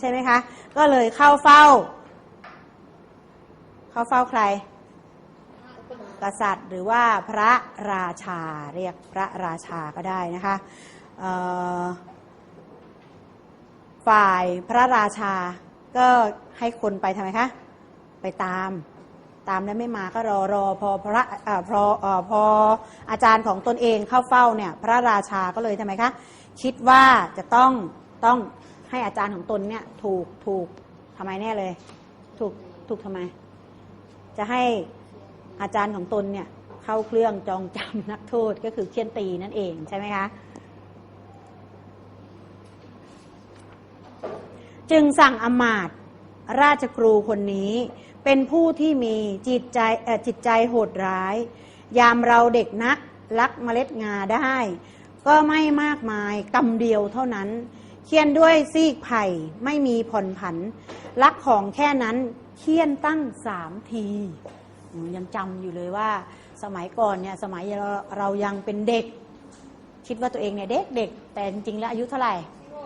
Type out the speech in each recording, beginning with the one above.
ใช่ไหมคะ ก็เลยเข้าเฝ้า เข้าเฝ้าใคร กษัตริย์หรือว่าพระราชาเรียกพระราชาก็ได้นะคะฝ่ายพระราชาก็ให้คนไปทำไมคะ ไปตามตามแล้วไม่มาก็รอรอพอพระอพอเออพออาจารย์ของตนเองเข้าเฝ้าเนี่ย พระราชาก็เลยทำไมคะ คิดว่าจะต้องต้อง ให้อาจารย์ของตนเนี่ยถูกถูกทำไมแน่เลย ถูกถูกทำไม จะให้อาจารย์ของตนเนี่ยเข้าเครื่องจองจำนักโทษก็คือเคี่ยนตีนั่นเองใช่ไหมคะจึงสั่งอมาตราชครูคนนี้ เป็นผู้ที่มีจิตใจจิตใจโหดร้าย ยามเราเด็กนักลักเมล็ดงาได้ ก็ไม่มากมายกำเดียวเท่านั้น เคียนด้วยซีกไผ่ไม่มีผ่อนผันลักของแค่นั้นเคียนตั้งสามทียังจำอยู่เลยว่าสมัยก่อนเนี่ยสมัยเราเรายังเป็นเด็ก คิดว่าตัวเองเนี่ยเด็กเด็กแต่จริงๆแล้วอายุเท่าไหร่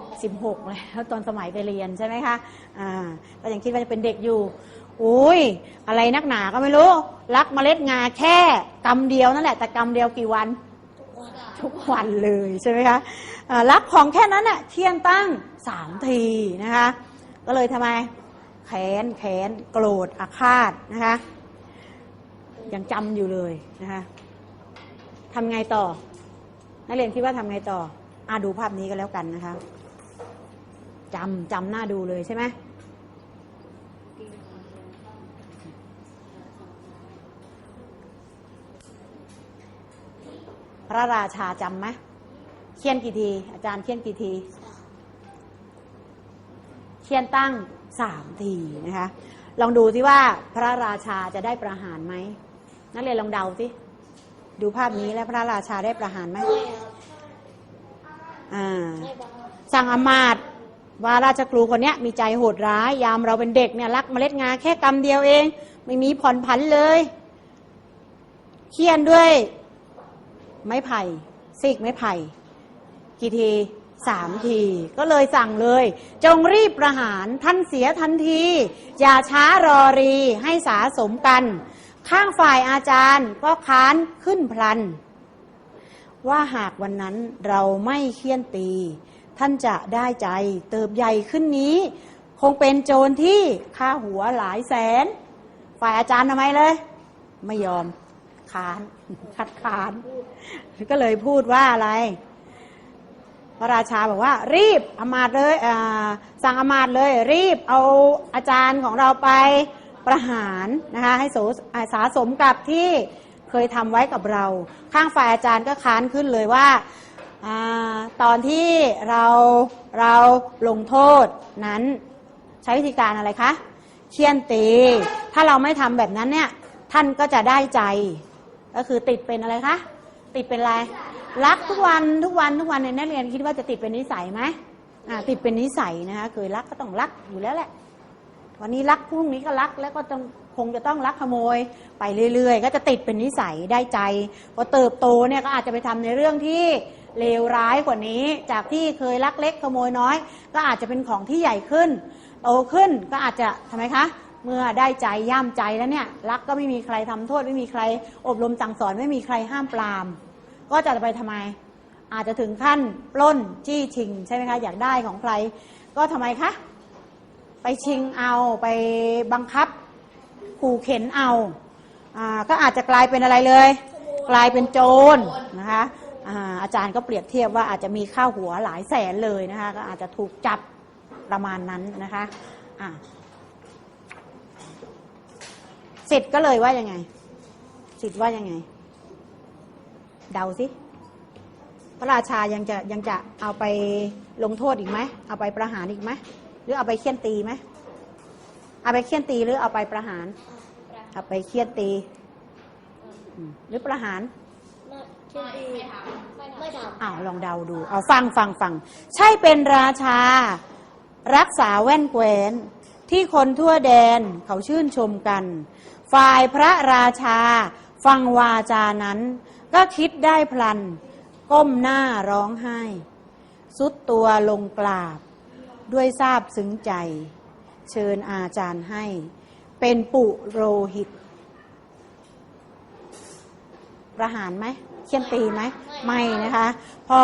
16แล้วตอนสมัยไปเรียนใช่ไหมคะอ่าก็ยังคิดว่าจะเป็นเด็กอยู่อุ้ยอะไรนักหนาก็ไม่รู้ รักเมล็ดงาแค่กำเดียวนั่นแหละแต่กำเดียวกี่วัน ทุกวันเลยใช่ไหมคะรักของแค่นั้นน่ะเทียนตั้งสามทีนะคะ ก็เลยทำไมแค้นแค้นโกรธอาฆาตนะคะ ยังจำอยู่เลยนะคะทำไงต่อ นักเรียนคิดว่าทำไงต่ออ่าดูภาพนี้ก็แล้วกันนะคะจำจำหน้าดูเลยใช่ไหม ระราชาจำไหมเคียนกี่ที อาจารย์เคียนกี่ทีเคียนตั้งสามทีนะคะ ลองดูสิว่าพระราชาจะได้ประหารไหมนักเรียนลองเดาสิดูภาพนี้แล้วพระราชาได้ประหารไหมอ่าสั่งอมาตย์ว่าราชครูคนนี้มีใจโหดร้าย ยามเราเป็นเด็กเนี่ยรักเมล็ดงาแค่กำเดียวเอง ไม่มีผ่อนผันเลย เคียนด้วย ไม้ไผ่ซีกไม้ไผ่กี่ทีสามที ก็เลยสั่งเลย จงรีบประหารท่านเสียทันที อย่าช้ารอรีให้สาสมกัน ข้างฝ่ายอาจารย์ก็ค้านขึ้นพลัน ว่าหากวันนั้นเราไม่เคี่ยนตี ท่านจะได้ใจเติบใหญ่ขึ้นนี้ คงเป็นโจรที่ค่าหัวหลายแสน ฝ่ายอาจารย์ทำไมเลย ไม่ยอม ค้าน คัดค้าน ก็เลยพูดว่าอะไร พระราชาบอกว่า รีบอมาตเลยสั่งอมาตเลย รีบเอาอาจารย์ของเราไปประหารนะคะให้สอ่าสาสมกับที่เคยทำไว้กับเรา ข้างฝ่ายอาจารย์ก็ค้านขึ้นเลยว่าอาตอนที่เราเราลงโทษนั้นใช้วิธีการอะไรคะเคี่ยนตี ถ้าเราไม่ทำแบบนั้นเนี่ย ท่านก็จะได้ใจ ก็คือติดเป็นอะไรคะติดเป็นอะไรรักทุกวันทุกวันทุกวันในนักเรียนคิดว่าจะติดเป็นนิสัยไหมอ่าติดเป็นนิสัยนะคะเคยรักก็ต้องรักอยู่แล้วแหละ วันนี้รักพรุ่งนี้ก็รักแล้วก็ต้องคงจะต้องรักขโมยไปเรื่อย ๆ ก็จะติดเป็นนิสัยได้ใจพอเติบโตเนี่ยก็อาจจะไปทำในเรื่องที่เลวร้ายกว่านี้ จากที่เคยรักเล็กขโมยน้อย ก็อาจจะเป็นของที่ใหญ่ขึ้น โตขึ้นก็อาจจะทำไมคะ เมื่อได้ใจย่ามใจแล้วเนี่ยรักก็ไม่มีใครทำโทษ ไม่มีใคร อบรมสั่งสอนไม่มีใครห้ามปราม ก็จะไปทำไม อาจจะถึงขั้นปล้นจี้ชิง ใช่ไหมคะ อยากได้ของใคร ก็ทำไมคะ ไปชิงเอาไปบังคับ ขู่เข็นเอาอ่าก็อาจจะกลายเป็นอะไรเลย กลายเป็นโจรนะคะอาอาจารย์ก็เปรียบเทียบว่าอาจจะมีข้าวหัวหลายแสนเลยนะคะ ก็อาจจะถูกจับประมาณนั้นนะคะอ่า สิทธิ์ก็เลยว่ายังไง สิทธิ์ว่ายังไง เดาสิพระราชายังจะยังจะเอาไปลงโทษอีกไหมเอาไปประหารอีกไหมหรือเอาไปเคี่ยนตีไหมเอาไปเคี่ยนตีหรือเอาไปประหาร เอาไปเคี่ยนตีอืมหรือประหารไม่ทำไม่ทำอ้าวลองเดาดู เอาฟังฟังฟัง ใช่เป็นราชา รักษาแว่นแควนที่คนทั่วแดนเขาชื่นชมกัน ฝ่ายพระราชา ฟังวาจานั้น ก็คิดได้พลัน ก้มหน้าร้องไห้ สุดตัวลงกราบ ด้วยทราบซึ้งใจ เชิญอาจารย์ให้ เป็นปุโรหิต ประหารไหมเคี่ยนตีไหมไม่นะคะ พอ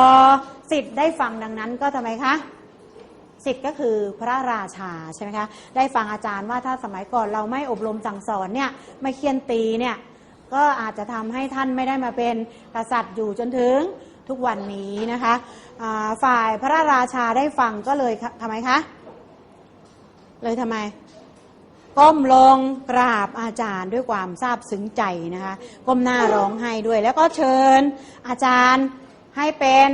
สิทธิ์ได้ฟังดังนั้นก็ทำไมคะ สิทธิ์ก็คือพระราชาใช่ไหมคะได้ฟังอาจารย์ว่าถ้าสมัยก่อนเราไม่อบรมสั่งสอนเนี่ยไม่เคี่ยนตีเนี่ยก็อาจจะทำให้ท่านไม่ได้มาเป็นกษัตริย์อยู่จนถึงทุกวันนี้นะคะฝ่ายพระราชาได้ฟังก็เลยทำไมคะ เลยทำไม ก้มลงกราบอาจารย์ด้วยความซาบซึ้งใจนะคะ ก้มหน้าร้องไห้ด้วย แล้วก็เชิญอาจารย์ให้เป็น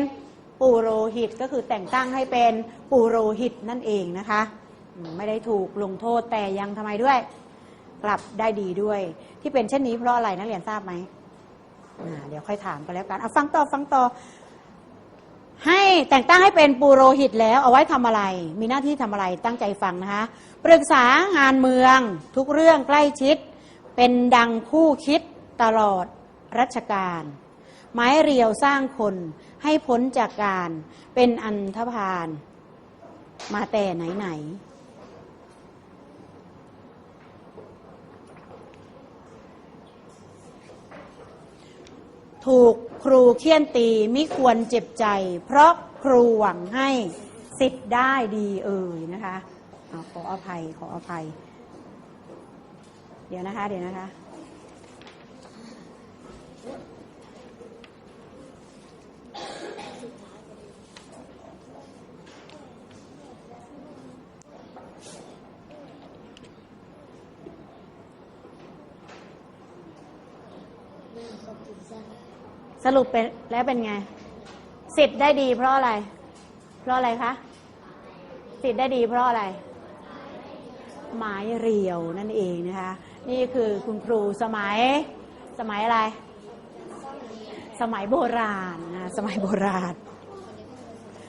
ปุโรหิตก็คือแต่งตั้งให้เป็นปุโรหิตนั่นเองนะคะ ไม่ได้ถูกลงโทษแต่ยังทำไมด้วย กลับได้ดีด้วย ที่เป็นเช่นนี้เพราะอะไรนักเรียนทราบไหมเดี๋ยวค่อยถามกันแล้วกันเอาฟังต่อฟังต่อ ให้แต่งตั้งให้เป็นปุโรหิตแล้วเอาไว้ทำอะไร มีหน้าที่ทำอะไรตั้งใจฟังนะคะปรึกษางานเมืองทุกเรื่องใกล้ชิด เป็นดังคู่คิดตลอดรัชกาล ไม้เรียวสร้างคนให้พ้นจากการเป็นอันธพาลมาแต่ไหนไหนๆถูกครูเคี่ยนตีไมิควรเจ็บใจ เพราะครูหวังให้สิทธิ์ได้ดีเอ่ยนะคะอขออภัยขออภัย เดี๋ยวนะคะ เดี๋ยวนะคะ หน้าเขากินซ่า สรุปเป็นแล้วเป็นไง สิทธิ์ได้ดีเพราะอะไร เพราะอะไรคะ สิทธิ์ได้ดีเพราะอะไร ไม้เรียวนั่นเองนะคะ นี่คือคุณครูสมัย สมัยอะไร สมัยโบราณนะสมัยโบราณ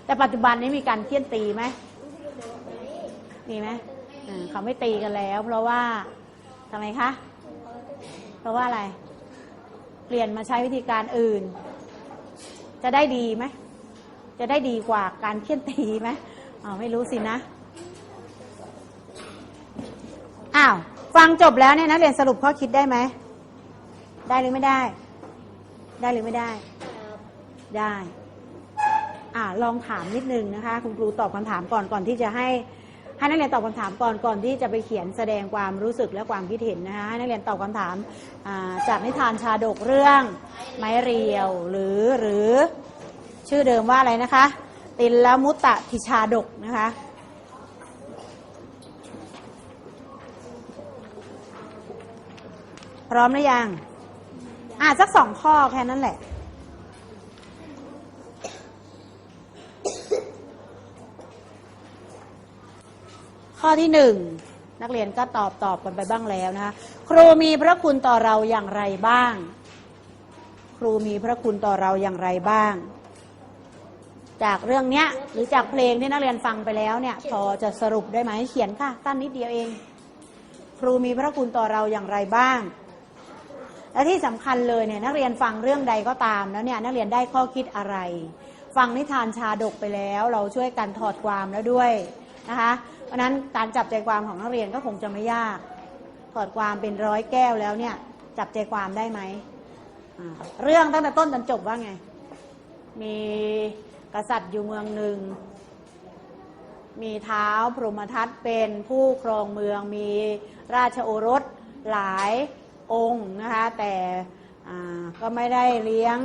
แต่ปัจจุบันนี้มีการเคี่ยนตีไหมมีไหมเขาไม่ตีกันแล้ว เพราะว่าทำไมคะ เพราะว่าอะไร เปลี่ยนมาใช้วิธีการอื่น จะได้ดีไหม จะได้ดีกว่าการเคี่ยนตีไหมอ๋อไม่รู้สินะ อ้าว ฟังจบแล้วเนี่ยนะเรียนสรุปข้อคิดได้ไหม ได้หรือไม่ได้ ได้หรือไม่ได้ ได้อ่าลองถามนิดนึงนะคะ คุณครูตอบคำถามก่อนก่อนที่จะให้ ให้นักเรียนตอบคำถามก่อนก่อนที่จะไปเขียนแสดงความรู้สึกและความคิดเห็นนะคะให้นักเรียนตอบคำถามจากนิทานชาดกเรื่อง ไม้เรียว หรือหรือชื่อเดิมว่าอะไรนะคะ ติลมุตตะทิชาดกนะคะพร้อมหรือยัง อ่าสักสองข้อแค่นั้นแหละ ข้อที่หนึ่งนักเรียนก็ตอบตอบกันไปบ้างแล้วนะคะครูมีพระคุณต่อเราอย่างไรบ้าง ครูมีพระคุณต่อเราอย่างไรบ้าง จากเรื่องเนี้ยหรือจากเพลงที่นักเรียนฟังไปแล้วเนี่ย พอจะสรุปได้ไหมเขียนค่ะสั้นนิดเดียวเอง ครูมีพระคุณต่อเราอย่างไรบ้าง และที่สำคัญเลยเนี่ยนักเรียนฟังเรื่องใดก็ตามแล้วเนี่ยนักเรียนได้ข้อคิดอะไร ฟังนิทานชาดกไปแล้ว เราช่วยกันถอดความแล้วด้วยนะคะ เพราะนั้นการจับใจความของนักเรียนก็คงจะไม่ยากถอดความเป็นร้อยแก้วแล้วเนี่ย จับใจความได้ไหมเรื่องตั้งแต่ต้นจนจบว่าไง มีกษัตริย์อยู่เมืองหนึ่ง มีเท้าพรหมทัตเป็นผู้ครองเมือง มีราชโอรสหลายองค์นะคะ แต่ก็ไม่ได้เลี้ยง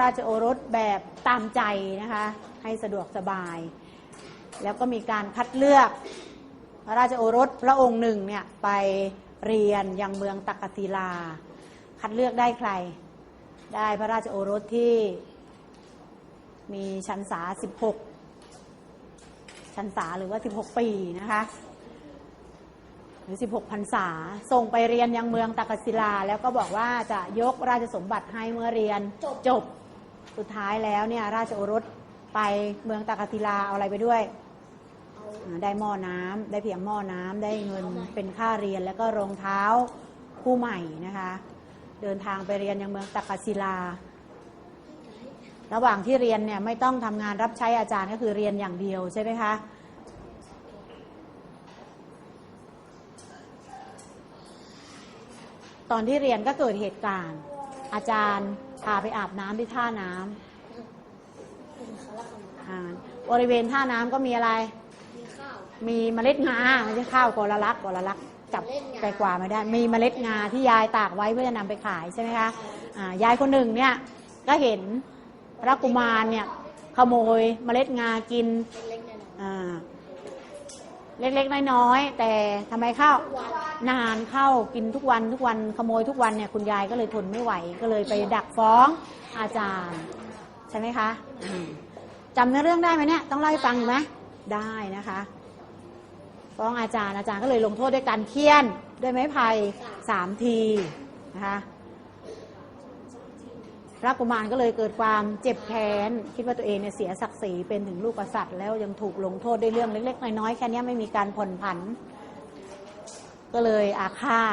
ราชโอรสแบบตามใจนะคะ ให้สะดวกสบาย แล้วก็มีการคัดเลือก พระราชโอรสพระองค์หนึ่งเนี่ยไปเรียนยังเมืองตักกศิลา คัดเลือกได้ใคร ได้พระราชโอรสที่มีชันษา 16 ชันษาหรือว่า 16 ปีนะคะหรือ 16พรรษา ส่งไปเรียนยังเมืองตักศิลา แล้วก็บอกว่าจะยกราชสมบัติให้เมื่อเรียนจบจบ สุดท้ายแล้วเนี่ยราชโอรสไปเมืองตักศิลาเอาอะไรไปด้วย ได้หม้อน้ำได้เพียงหม้อน้ำได้เงินเป็นค่าเรียนแล้วก็รองเท้าคู่ใหม่นะคะ เดินทางไปเรียนยังเมืองตักศิลา ระหว่างที่เรียนเนี่ยไม่ต้องทำงานรับใช้อาจารย์ก็คือเรียนอย่างเดียวใช่ไหมคะตอนที่เรียนก็เกิดเหตุการณ์ อาจารย์พาไปอาบน้ำที่ท่าน้ำเป็นคาบริเวณท่าน้ำก็มีอะไร มีข้าวมีเมล็ดงาไม่ใช่ข้าวกอละลักกอละลักจับเมล็ดงาไกลกว่าไม่ได้ มีเมล็ดงาที่ยายตากไว้เพื่อจะนำไปขายใช่ไหมคะอ่ายายคนหนึ่งเนี่ยก็เห็นพระกุมารเนี่ยขโมยเมล็ดงากินเล็กๆน้อยอ่าเล็กๆน้อยๆแต่ทำไมเข้าๆวันนานเข้ากินทุกวันทุกวันขโมยทุกวันเนี่ยคุณยายก็เลยทนไม่ไหว ก็เลยไปดักฟ้องอาจารย์ ใช่ไหมคะอืมจำเนื้อเรื่องได้ไหมเนี่ยต้องเล่าให้ฟังอยู่ไหมได้นะคะ ฟ้องอาจารย์อาจารย์ก็เลยลงโทษด้วยการเคี่ยนด้วยไม้ไผ่สามทีนะคะพระกุมารก็เลยเกิดความเจ็บแค้นคิดว่าตัวเองเนี่ยเสียศักดิ์ศรีเป็นถึงลูกกษัตริย์แล้วยังถูกลงโทษด้วยเรื่องเล็กๆน้อยๆแค่นี้ไม่มีการผ่อนผัน ก็เลยอาฆาต